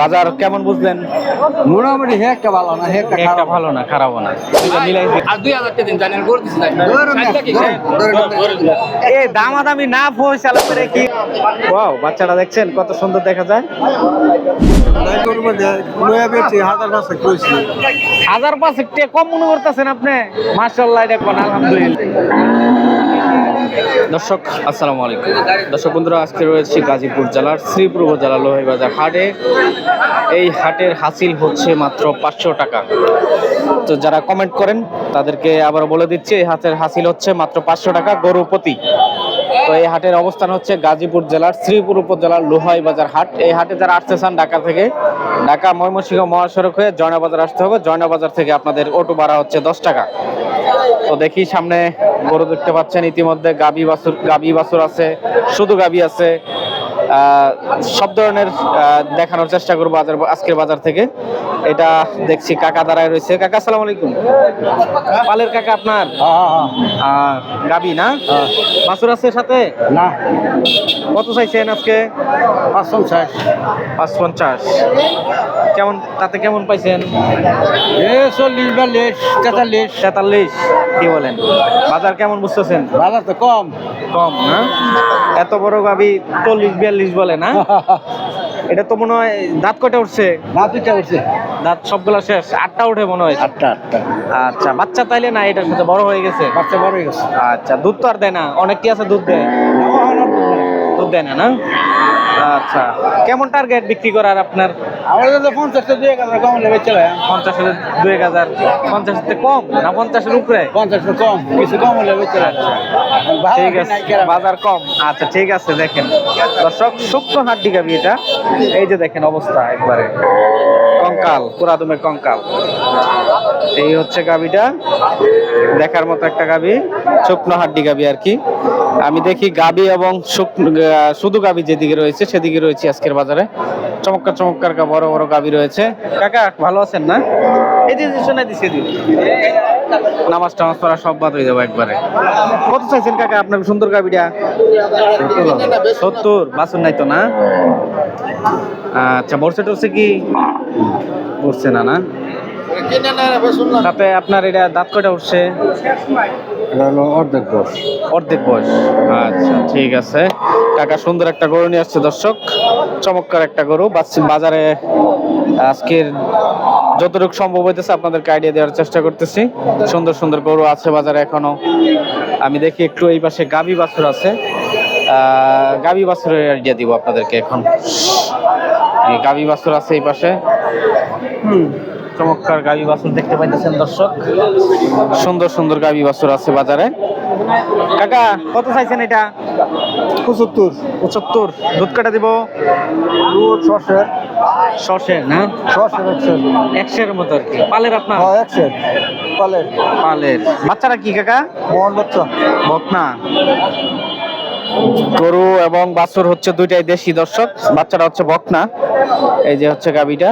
বাজার কেমন বুঝলেন? মোটামুটি হে একটা ভালো না হে একটা খারাপ। ভালো না খারাপও না। আর দুই হাজার দিন জানেন দিচ্ছি ধরুন, ধরুন। দামাদামি না ফয়সালা করে কি? ওয়াও বাচ্চাটা দেখছেন কত সুন্দর দেখা যায়। হাজার পাঁচ কম মনে করতেছেন আপনি? মার্শাল্লাহ এটা কোন আলহামদুলিল্লাহ। দর্শক, আসসালামু আলাইকুম। দর্শক বন্ধুরা, আজকে রয়েছে গাজীপুর জেলার শ্রীপুর জেলা লোহাইবাজার হাটে। এই হাটের হাসিল হচ্ছে মাত্র পাঁচশো টাকা। তো যারা কমেন্ট করেন, তাদেরকে আবার বলে দিচ্ছি, এই হাতের হাসিল হচ্ছে মাত্র পাঁচশো টাকা গরু প্রতি। তো এই হাটের অবস্থান হচ্ছে গাজীপুর জেলার শ্রীপুর উপজেলার লোহাই বাজার হাট। এই হাটে যারা আসতে চান ঢাকা থেকে, ঢাকা ময়মনসিংহ মহাসড়ক হয়ে জয়নাবাজার আসতে হবে। জয়নাবাজার থেকে আপনাদের অটো ভাড়া হচ্ছে দশ টাকা। তো দেখি সামনে গরু দেখতে পাচ্ছেন, ইতিমধ্যে গাবি বাসুর গাবি বাসুর আছে, শুধু গাবি আছে। সব ধরনের দেখানোর চেষ্টা করব বাজার আজকের বাজার থেকে। এটা দেখছি কাকা দাঁড়ায় রয়েছে। কাকা আসসালামু আলাইকুম। পালের কাকা আপনার? হ্যাঁ, হ্যাঁ, গাবি না? হ্যাঁ। বাছুর আছে সাথে? না, কত চাইছেন আজকে? পাঁচ পঞ্চাশ। পাঁচ পঞ্চাশ কেমন তাতে কেমন পাইছেন? চল্লিশ, বিয়াল্লিশ, তেতাল্লিশ। তেতাল্লিশ কি বলেন? বাজার কেমন বুঝতেছেন? বাজার তো কম। কম না? এত বড় গাবি চল্লিশ বিয়াল্লিশ বলে না? এটা তো মনে হয় দাঁত কটা উঠছে? দাঁত দুইটা উঠছে। দাঁত সবগুলা শেষ আটটা উঠে মনে হয়। আটটা আটটা। আচ্ছা বাচ্চা তাইলে না এটার সাথে বড় হয়ে গেছে? বাচ্চা বড় হয়ে গেছে। আচ্ছা দুধ তো আর দেয় না অনেক কি আছে দুধ দেয়। দুধ দেয় না না? আচ্ছা। কেমন টার্গেট বিক্রি করার আপনার? আমাদের তো পঞ্চাশটা দুই এক হাজার কম হলে বেচে দেয়। পঞ্চাশের দুই এক হাজার। পঞ্চাশের থেকে কম না পঞ্চাশের উপরে? পঞ্চাশটা কম কিছু কম হলে বেচে দেয়। ঠিক আছে বাজার কম। আচ্ছা ঠিক আছে দেখেন। দর্শক শুকনো হাড্ডি গাবি এটা। এই যে দেখেন অবস্থা একবারে। কঙ্কাল পুরাদমের কঙ্কাল। এই হচ্ছে গাবিটা দেখার মতো একটা গাবি শুকনো হাড্ডি গাবি আর কি। আমি দেখি গাবি এবং শুধু গাবি যেদিকে রয়েছে, সেদিকে রয়েছে আজকের বাজারে। চমৎকার চমৎকার বড় বড় গাবি রয়েছে। কাকা, ভালো আছেন না? এই যে শোনা দিছে নামাজ টামাজ পড়া সব বাদ হয়ে যাব একবারে। কত চাইছেন কাকা আপনার সুন্দর গাবিটা সত্তর। বাসন নাই তো না? আচ্ছা বর্ষে টরছে কি? বসছে না না? তাতে আপনার এটা দাঁত কয়টা উঠছে? অর্ধেক দশ অর্ধেক বয়স। আচ্ছা ঠিক আছে। কাকা সুন্দর একটা গরু নিয়ে আসছে দর্শক। চমৎকার একটা গরু। বাজারে আজকের যতটুকু সম্ভব হইতেছে আপনাদেরকে আইডিয়া দেওয়ার চেষ্টা করতেছি। সুন্দর সুন্দর গরু আছে বাজারে এখনও। আমি দেখি একটু এই পাশে গাবি বাছুর আছে। আহ, গাবি বাছুরের আইডিয়া দিব আপনাদেরকে এখন। এই গাবি বাছুর আছে এই পাশে। হুম। চমৎকার গাবি বাছুর দেখতে পাইতেছেন দর্শক। সুন্দর সুন্দর গাবি বাছুর আছে বাজারে। কাকা কত চাইছেন এটা? পঁচাত্তর। পঁচাত্তর। দুধ কাটা দিব? দুধ ছশের না? ছশের একশো একশের মতো আর কি। পালের আপনার? হ্যাঁ একশো পালের। পালের। বাচ্চারা কি কাকা? মোহন বাচ্চা। বকনা। গরু এবং বাছুর হচ্ছে দুইটাই দেশি দর্শক। বাচ্চাটা হচ্ছে বকনা। এই যে হচ্ছে গাবিটা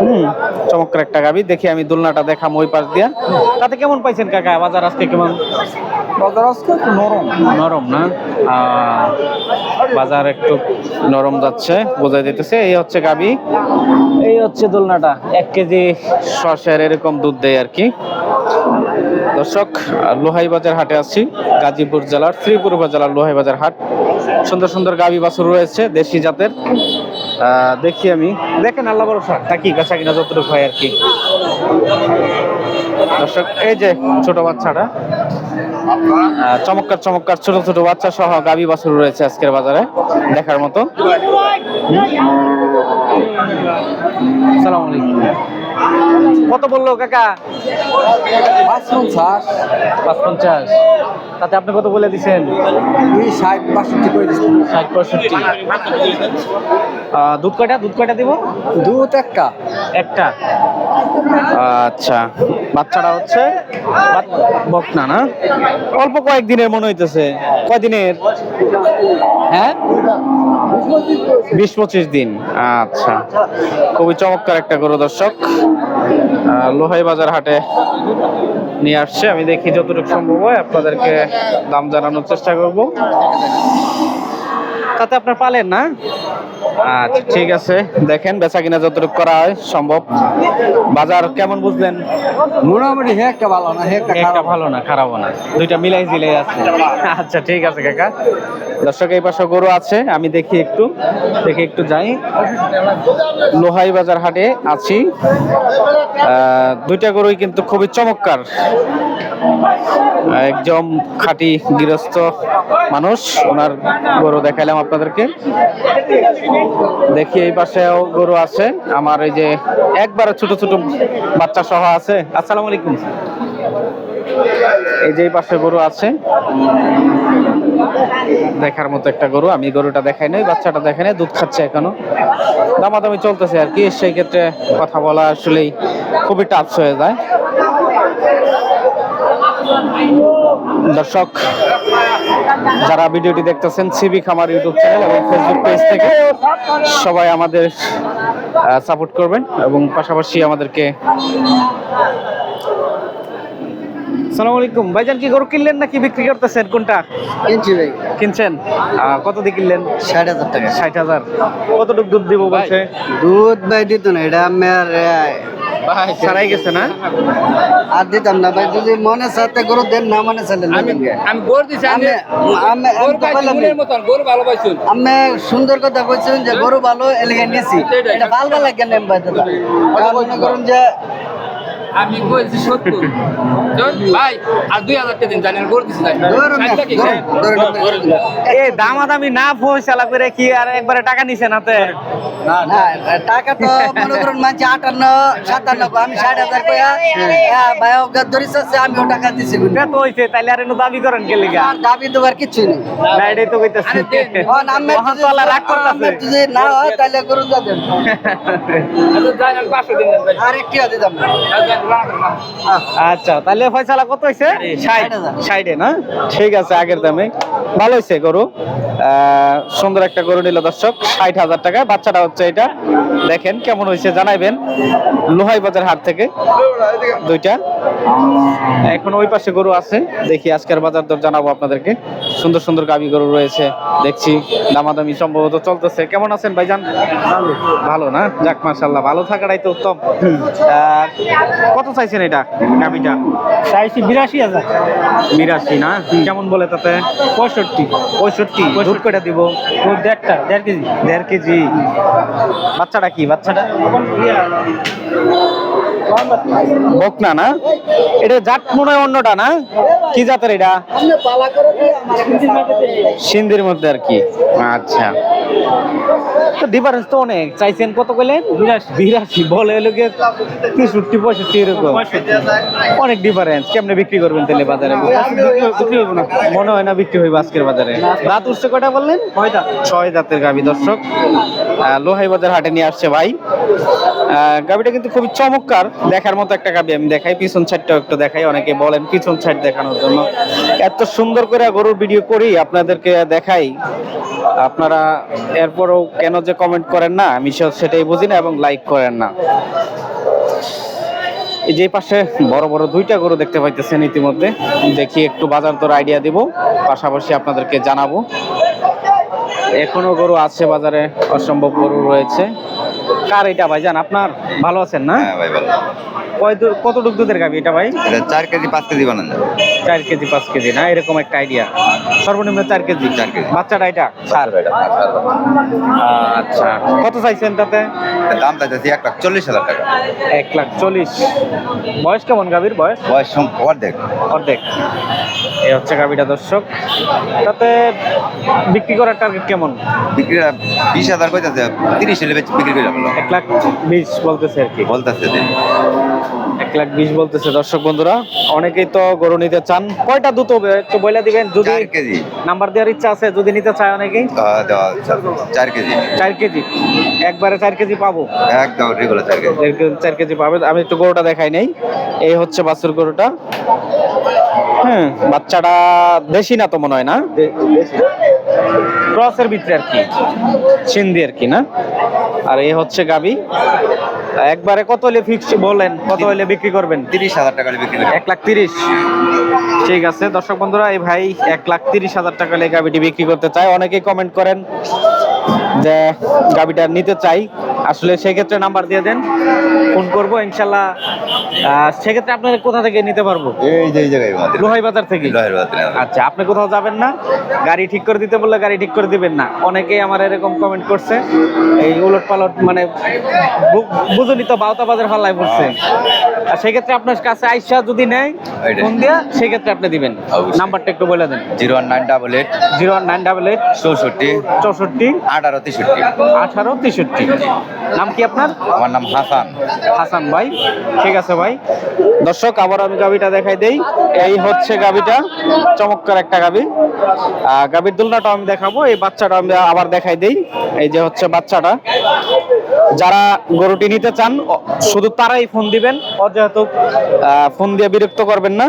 হুম চমৎকার একটা গাবি দেখি আমি দুলনাটা দেখাম ওই পাশ দিয়া। তাতে কেমন পাইছেন কাকা? বাজার আজকে কেমন? বাজার আজকে একটু নরম। নরম না? বাজার একটু নরম যাচ্ছে বোঝা যেতেছে এই হচ্ছে গাবি এই হচ্ছে দোলনাটা। এক কেজি শসের এরকম দুধ দেয় আর কি। দর্শক লোহাই বাজার হাটে আছি গাজীপুর জেলার শ্রীপুর উপজেলার লোহাই বাজার হাট সুন্দর সুন্দর গাবি বাছুর রয়েছে দেশি জাতের দেখি আমি দেখেন আল্লাহ ভরসা থাকি কাছা কিনা যতটুকু হয় আর কি দর্শক এই যে ছোট বাচ্চাটা চমৎকার চমৎকার ছোট ছোট বাচ্চা সহ গাবি বাছুর রয়েছে আজকের বাজারে দেখার মতো সালাম আলাইকুম কত বলল কাকা? পাঁচ পঞ্চাশ পাঁচ পঞ্চাশ তাতে আপনি কত বলে দিচ্ছেন ষাট করে ষাট পঁয়ষট্টি দুধ কয়টা? দুধ কয়টা দিব? দুধ একটা। একটা। আচ্ছা। বাচ্চাটা হচ্ছে? বকনা না? অল্প কয়েকদিনের মনে হইতেছে। কয়দিনের? হ্যাঁ? বিশ পঁচিশ দিন। আচ্ছা। খুবই চমৎকার একটা গরু দর্শক। লোহাই বাজার হাটে নিয়ে আসছে। আমি দেখি যতটুকু সম্ভব হয় আপনাদেরকে দাম জানানোর চেষ্টা করব। তাতে আপনার পালেন না? আচ্ছা ঠিক আছে। দেখেন বেচা কিনা যতটুকু করা হয় সম্ভব। বাজার কেমন বুঝলেন? মোটামুটি হে একটা ভালো না হে একটা একটা ভালো না খারাপও না। দুইটা মিলাই জিলাই আছে। আচ্ছা ঠিক আছে কাকা। দর্শক এই পাশে গরু আছে আমি দেখি একটু। দেখি একটু যাই। লোহাই বাজার হাটে আছি। দুইটা গরুই কিন্তু খুবই চমৎকার। একদম খাঁটি গৃহস্থ মানুষ ওনার গরু দেখাইলাম আপনাদেরকে। দেখি এই পাশেও গরু আছে। আমার এই যে একবারে ছোট ছোট বাচ্চা সহ আছে। আসসালামু আলাইকুম। এই যে পাশে গরু আছে। দেখার মতো একটা গরু। আমি গরুটা দেখাই নাই, বাচ্চাটা দেখাই নাই, দুধ খাচ্ছে এখনও। দামাদামি চলতেছে আর কি, সেই ক্ষেত্রে কথা বলা আসলেই খুবই টাচ হয়ে যায়। দর্শক যারা ভিডিওটি দেখতেছেন সিবি খামার ইউটিউব চ্যানেল এবং ফেসবুক পেজ থেকে সবাই আমাদের সাপোর্ট করবেন এবং পাশাপাশি আমাদেরকে সালাম আলাইকুম। ভাইজান কি গরু কিনলেন নাকি বিক্রি করতেছেন? কোনটা? কিনছি ভাই। কিনছেন? আহ, কত দিয়ে কিনলেন? ষাট হাজার টাকা। ষাট হাজার। কতটুক দুধ দিব বলছে? দুধ ভাই দিত না এটা আমি আর ভাই সারাই গেছে না? আর দিতাম না ভাই যদি মনে সাথে গরু দেন না মনে চাইলেন আমি আমি গরু দিছি আমি আমি গরু পাইছি মনের মতন গরু ভালো আমি সুন্দর কথা বলছিলাম যে গরু ভালো এলিগেন্ট নিছি। এটা ভালো ভালো লাগে না ভাই দাদা। মনে করুন যে আমি কইছি সত্তর। ভাই আর দুই হাজার টাকা দিন জানেন গরু দিছি তাই ধরুন না। এ পয়সা করে কি আর একবারে টাকা নিছেন হাতে না টাকা তো মনে করুন মানছি আটান্ন সাতান্ন কো, আমি ষাট হাজার কয়া ভাই অজ্ঞাত ধরিস আছে আমি ও টাকা দিছি। কিন্তু। এটা তো হইছে তাইলে আর দাবি করেন কে লিগা? আর দাবি দেবার কিছুই নেই। না এটাই তো কইতাছি। আরে। ও, তো রাগ করতাছে। যদি না হয় যাবেন দিতাম। না আচ্ছা তাহলে ফয়সালা কত হয়েছে ষাট। না? ঠিক আছে, আগের দামে। ভালো হয়েছে গরু। সুন্দর একটা গরু নিল দর্শক, ষাট হাজার টাকা। বাচ্চাটা হচ্ছে এটা। দেখেন কেমন হয়েছে জানাইবেন। লোহাই বাজার হাট থেকে। দুইটা। এখন ওই পাশে গরু আছে। দেখি আজকের বাজার দর জানাব আপনাদেরকে। সুন্দর সুন্দর গাবি গরু রয়েছে। দেখছি দামাদামি সম্ভবত চলতেছে। কেমন আছেন ভাইজান? ভালো। না? যাক মাশাল্লাহ ভালো থাকাটাই তো উত্তম। কত চাইছেন এটা গাবিটা চাইছি বিরাশি হাজার। বিরাশি না? কেমন বলে তাতে? পঁয়ষট্টি। পঁয়ষট্টি? দুধ কয়টা দিব? ও দেড়টা দেড় কেজি। দেড় কেজি। বাচ্চাটা কি? বাচ্চাটা? বকনা না? এটা জাত মনে হয় অন্যটা না? কি জাতের এটা? সিন্ধির মধ্যে আর কি। আচ্ছা। তো ডিফারেন্স তো অনেক। চাইছেন কত কইলেন? বিরাশি। বলে হলো গিয়ে তেষট্টি পঁয়ষট্টি এরকম। অনেক ডিফারেন্স কেমনে বিক্রি করবেন তাহলে বাজারে? বিক্রি হইব না। মনে হয় না বিক্রি হইবে আজকের বাজারে। দাঁত উঠছে কয়টা বললেন? ছয় দাঁতের গাবি দর্শক। লোহাই বাজার হাটে নিয়ে আসছে ভাই। গাবিটা কিন্তু খুবই চমৎকার। দেখার মতো একটা গাবি আমি দেখাই। পিছন সাইডটাও একটু দেখাই। অনেকে বলেন পিছন সাইড দেখানোর জন্য। এত সুন্দর করে গরুর ভিডিও করি আপনাদেরকে দেখাই। আপনারা এরপরও কেন যে কমেন্ট করেন না, আমি সেটাই বুঝি না এবং লাইক করেন না। যে পাশে বড় বড় দুইটা গরু দেখতে পাইতেছেন ইতিমধ্যে। দেখি একটু বাজার দর আইডিয়া দিব, পাশাপাশি আপনাদেরকে জানাব। এখনও গরু আছে বাজারে, অসম্ভব গরু রয়েছে। কার এটা ভাই জান আপনার? ভালো আছেন না? হ্যাঁ ভাই ভালো। কতটুক দুধের গাবি এটা ভাই? এটা চার কেজি পাঁচ কেজি বানান। চার কেজি পাঁচ কেজি না? এরকম একটা আইডিয়া সর্বনিম্ন চার কেজি। চার কেজি। বাচ্চাটা এটা? সার আচ্ছা। কত চাইছেন তাতে? দাম চাইতেছি এক লাখ চল্লিশ হাজার টাকা। এক লাখ চল্লিশ। বয়স কেমন গাভীর বয়স? বয়স অর্ধেক। অর্ধেক। এই হচ্ছে গাভীটা দর্শক। তাতে বিক্রি করার টার্গেট কেমন? বিক্রি বিশ হাজার কইতাছে তিরিশ হলে বিক্রি করে এক লাখ বিশ বলতেছে আর কি। বলতেছে এক লাখ বিশ বলতেছে। দর্শক বন্ধুরা অনেকেই তো গরু নিতে চান। কয়টা দুধ হবে? একটু বলে দিবেন। যদি চার কেজি। নাম্বার দেওয়ার ইচ্ছা আছে যদি নিতে চায় অনেকেই? চার- কেজি। চার কেজি। একবারে চার কেজি পাবো? একদম রেগুলার চার কেজি। চার কেজি পাবে। আমি একটু গরুটা দেখাই নেই। এই হচ্ছে বাছুর গরুটা। হ্যাঁ বাচ্চাটা দেশি না তো মনে হয় না? ক্রসের ভিতরে আর কি। সিন্ধি আর কি না? আর এই হচ্ছে গাবি। একবারে কত হলে ফিক্স বলেন কত হলে বিক্রি করবেন? তিরিশ হাজার টাকা বিক্রি করে এক লাখ তিরিশ। ঠিক আছে দর্শক বন্ধুরা এই ভাই এক লাখ তিরিশ হাজার টাকা গাবিটি বিক্রি করতে চায়। অনেকেই কমেন্ট করেন যে গাবিটা নিতে চাই আসলে সেক্ষেত্রে নাম্বার দিয়ে দেন ফোন করব ইনশাল্লাহ সেক্ষেত্রে আপনাদের কোথা থেকে নিতে পারব? এই যে এই জায়গায় লোহাই বাজার থেকে? লহের বাজারে। আচ্ছা আপনি কোথাও যাবেন না গাড়ি ঠিক করে দিতে বললে গাড়ি ঠিক করে দিবেন না। অনেকেই আমার এরকম কমেন্ট করছে এই উলট পালট মানে বুঝুনি তো বাউতা বাজার ফাল্লাই পড়ছে আর সেক্ষেত্রে আপনার কাছে আইসা যদি নেয় ফোন দিয়া সেক্ষেত্রে আপনি দিবেন। নাম্বারটা একটু বলে দেন। Zero one nine double eight. Zero one nine double eight চৌষট্টি। চৌষট্টি। আঠারো তেষট্টি। আঠারো তেষট্টি। নাম কি আপনার? আমার নাম হাসান। হাসান ভাই ঠিক আছে ভাই। দর্শক আবার আমি গাবিটা দেখাই দেই। এই হচ্ছে গাবিটা। চমৎকার একটা গাবি। গাবির দুলনাটা আমি দেখাবো। এই বাচ্চাটা আমি আবার দেখাই দেই। এই যে হচ্ছে বাচ্চাটা। যারা গরুটি নিতে চান শুধু তারাই ফোন দিবেন। অযথা ফোন দিয়ে বিরক্ত করবেন না।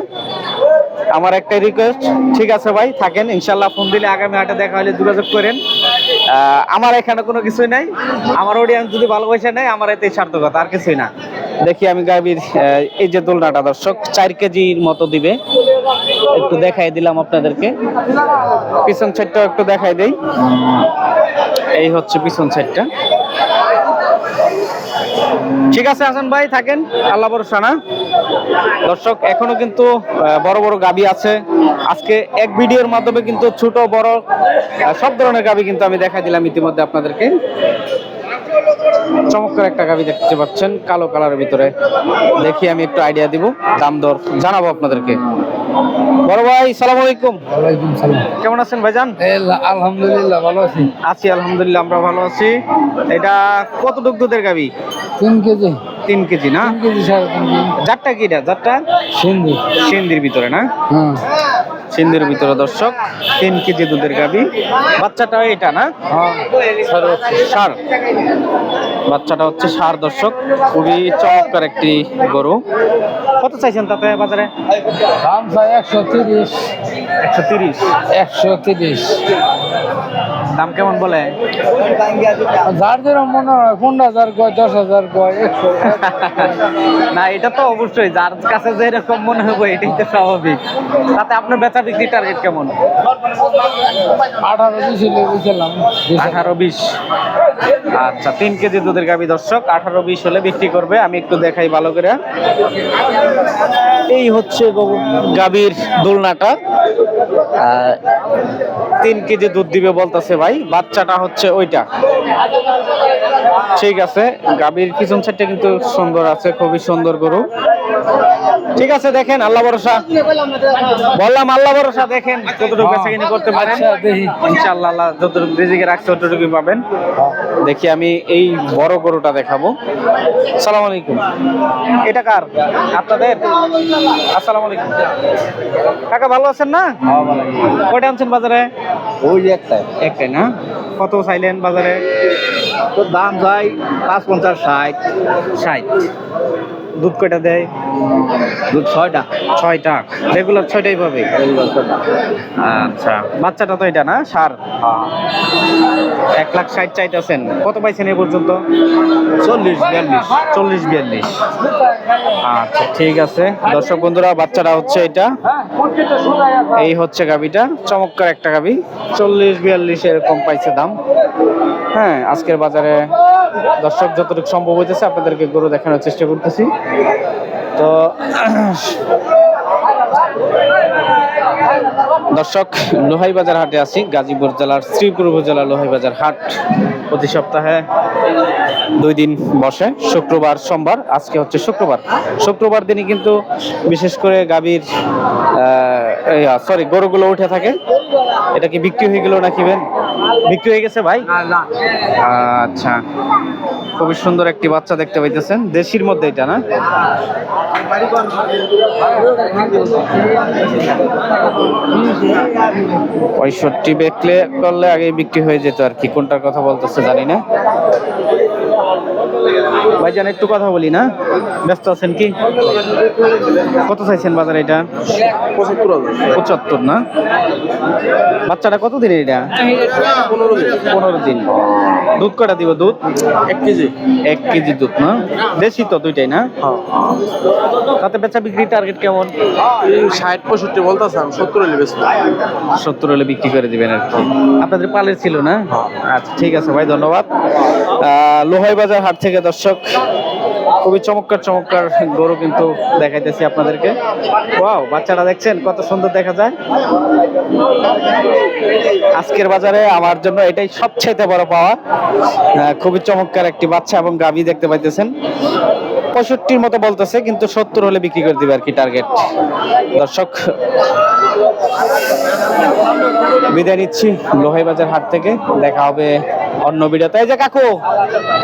আমার একটাই রিকোয়েস্ট ঠিক আছে ভাই থাকেন। ইনশাল্লাহ ফোন দিলে আগামী হাটে দেখা হলে যোগাযোগ করেন। আমার এখানে কোনো কিছুই নাই। আমার অডিয়েন্স যদি ভালোবাসা নেয়, আমার এতে সার্থকতা, আর কিছুই না। দেখি আমি গাভীর এই যে দোলনাটা দর্শক, চার কেজির মতো দিবে। একটু দেখাই দিলাম আপনাদেরকে। পিছন সাইডটাও একটু দেখাই দেই। এই হচ্ছে পিছন সাইডটা। ঠিক আছে, হাসান ভাই, থাকেন। আল্লাহ বরসানা দর্শক, এখনও কিন্তু বড় বড় গাবি আছে। আজকে এক ভিডিওর মাধ্যমে কিন্তু ছোট, বড় সব ধরনের গাবি কিন্তু আমি দেখা দিলাম ইতিমধ্যে আপনাদেরকে। চমৎকার একটা গাবি দেখতে পাচ্ছেন কালো কালারের ভিতরে। দেখি আমি একটু আইডিয়া দিব দাম দর জানাব আপনাদেরকে। বড় ভাই সালাম আলাইকুম। ওয়ালাইকুম সালাম। কেমন আছেন ভাইজান? আলহামদুলিল্লাহ ভালো আছি। আছি আলহামদুলিল্লাহ আমরা ভালো আছি। এটা কত দুধের গাবি? তিন কেজি। তিন কেজি না? তিন কেজি সাড়ে তিন কেজি। যারটা কি এটা যারটা সিন্ধু। সিন্দির ভিতরে না? হ্যাঁ। সিন্দির ভিতরে দর্শক। তিন কেজি দুধের গাবি। বাচ্চাটা এটা না? হ্যাঁ। সার। বাচ্চাটা হচ্ছে সার দর্শক। খুবই চমৎকার একটি গরু। কত চাইছেন তাতে বাজারে? দাম চাই একশো তিরিশ। একশো তিরিশ। একশো তিরিশ। দাম কেমন বলে? যার যেরকম মনে হয় পনেরো হাজার কয় দশ হাজার কয় একশো। না এটা তো অবশ্যই যার কাছে যেরকম মনে হবে এটাই তো স্বাভাবিক। তাতে আপনার বেচা বিক্রি টার্গেট কেমন? আঠারো বিশ বুঝলাম আঠারো বিশ। আচ্ছা তিন কেজি দুধের গাবি দর্শক আঠারো বিশ হলে বিক্রি করবে আমি একটু দেখাই ভালো করে। এই হচ্ছে গাবির দোলনাটা। তিন কেজি দুধ দিবে বলতেছে ভাই। বাচ্চাটা হচ্ছে ওইটা। ঠিক আছে গাভীর পিছন সাইডটা কিন্তু সুন্দর আছে খুবই সুন্দর গরু। ঠিক আছে দেখেন আল্লাহ ভরসা। বললাম আল্লাহ ভরসা দেখেন কতটুকু বেচা কিনি করতে পারেন। আচ্ছা, ইনশাআল্লাহ আল্লাহ যতটুকু রিজিকে রাখছে ততটুকুই পাবেন। দেখি আমি এই বড় গরুটা দেখাবো। সালাম আলাইকুম। এটা কার? আপনাদের? আসসালামু আলাইকুম। কাকা ভালো আছেন না? কয়টা আনছেন বাজারে? ওই যে একটাই। একটাই না? কত চাইলেন বাজারে? তো দাম যায় পাঁচ পঞ্চাশ ষাট। ষাট। দুধ কয়টা দেয়? দুধ ছয়টা। ছয়টা। রেগুলার ছয়টাই পাবে? আচ্ছা। বাচ্চাটা তো এটা না সার? এক লাখ ষাট চাইতেছেন। কত পাইছেন এই পর্যন্ত? চল্লিশ বিয়াল্লিশ। চল্লিশ বিয়াল্লিশ। আচ্ছা ঠিক আছে। দর্শক বন্ধুরা বাচ্চাটা হচ্ছে এটা। এই হচ্ছে গাবিটা চমৎকার একটা গাবি চল্লিশ বিয়াল্লিশ এরকম পাইছে দাম। হ্যাঁ আজকের বাজারে দর্শক, যতটুকু সম্ভব হইতেছে আপনাদেরকে গরু দেখানোর চেষ্টা করতেছি। তো, দর্শক লোহাই বাজার হাটে আছি, গাজীপুর জেলার শ্রীপুর উপজেলা লোহাই বাজার হাট প্রতি সপ্তাহে দুই দিন বসে, শুক্রবার, সোমবার, আজকে হচ্ছে শুক্রবার। শুক্রবার দিনই কিন্তু বিশেষ করে গাভীর সরি গরুগুলো উঠে থাকে। এটা কি বিক্রি হয়ে গেল নাকি বেন বিক্রি হয়ে গেছে ভাই? আচ্ছা। খুবই সুন্দর একটি বাচ্চা দেখতে পাইতেছেন। দেশির মধ্যে এটা না? পঁয়ষট্টি বেচলে করলে আগে বিক্রি হয়ে যেত আর কি। কোনটার কথা বলতেছে জানি না। ভাইজান একটু কথা বলি না? ব্যস্ত আছেন কি? কত চাইছেন বাজারে এটা? পঁচাত্তর না? বাচ্চাটা কত দিনের এটা? পনেরো দিন। দুধ কটা দিব দুধ? এক কেজি। এক কেজি দুধ না? দেশি তো দুইটাই না? তাতে বেচা বিক্রি টার্গেট কেমন? ষাট পঁয়ষট্টি বলতেছে আমি সত্তর হলে বেশি সত্তর হলে বিক্রি করে দিবেন আর কি। আপনাদের পালের ছিল না? আচ্ছা ঠিক আছে ভাই ধন্যবাদ। লোহাই বাজার হাট থেকে দর্শক, খুবই চমৎকার চমৎকার গরু কিন্তু দেখাইতেছি আপনাদেরকে। ওয়াও বাচ্চাটা দেখছেন কত সুন্দর দেখা যায়। আজকের বাজারে আমার জন্য এটাই সবচেয়ে বড় পাওয়া। খুবই চমৎকার একটি বাচ্চা এবং গাভী দেখতে পাইতেছেন। পঁয়ষট্টির মতো বলতেছে, কিন্তু সত্তর হলে বিক্রি করে দিবে আর কি টার্গেট দর্শক বিদায় নিচ্ছি লোহাই বাজার হাট থেকে। দেখা হবে অন্য ভিডিওতে এই যে কাকু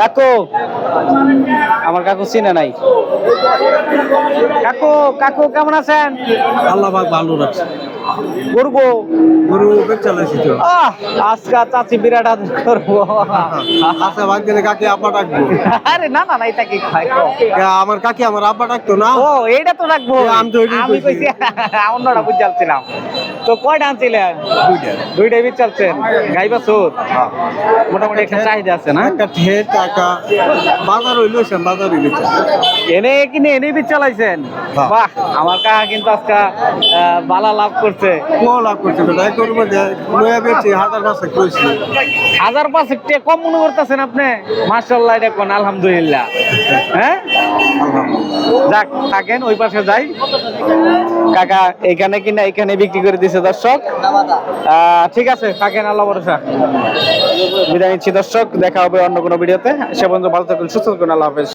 কাকু আমার কাকু চিনে নাই। কাকু কাকু কেমন আছেন? আল্লাহ ভালো রাখছে। করব গরু চালাইছি তো। আজকে চাচি বিরাট আদর করব। আচ্ছা ভাগ দিলে কাকি আব্বা ডাকবো। আরে না না না এটা কি খাই আমার কাকি আমার আব্বা ডাকতো না? ও এটা তো রাখব আমি তো আমি কইছি। অন্যটা বুঝাচ্ছিলাম। তো কয়টা আনছিলেন? দুইটা। দুইটাই বিচারছেন। গাই বাছুর মোটামুটি একটা চাহিদা আছে না? একটা ঠেট একটা বাজার হইল বাজার হইল এনে কিনে এনে বীজ চালাইছেন হ্যাঁ। বাহ আমার কাকা কিন্তু আজকে বালা লাভ করছে। কোয়া লাভ করছে বেটা এক করব যে লয়া বেচি হাজার মাসে কইছি। হাজার পাঁচ টিয়া কম মনে করতেছেন আপনি? মার্শাল্লাহ এটা কোন আলহামদুলিল্লাহ। হ্যাঁ? যাক থাকেন ওই পাশে যাই। কাকা এখানে কিনা, এখানে বিক্রি করে দিছে দর্শক। ঠিক আছে, থাকেন, আল্লাহ ভরসা। বিদায় নিচ্ছি দর্শক, দেখা হবে অন্য কোনো ভিডিওতে। সে বন্ধু ভালো থাকুন, সুস্থ থাকুন, আল্লাহ হাফেজ।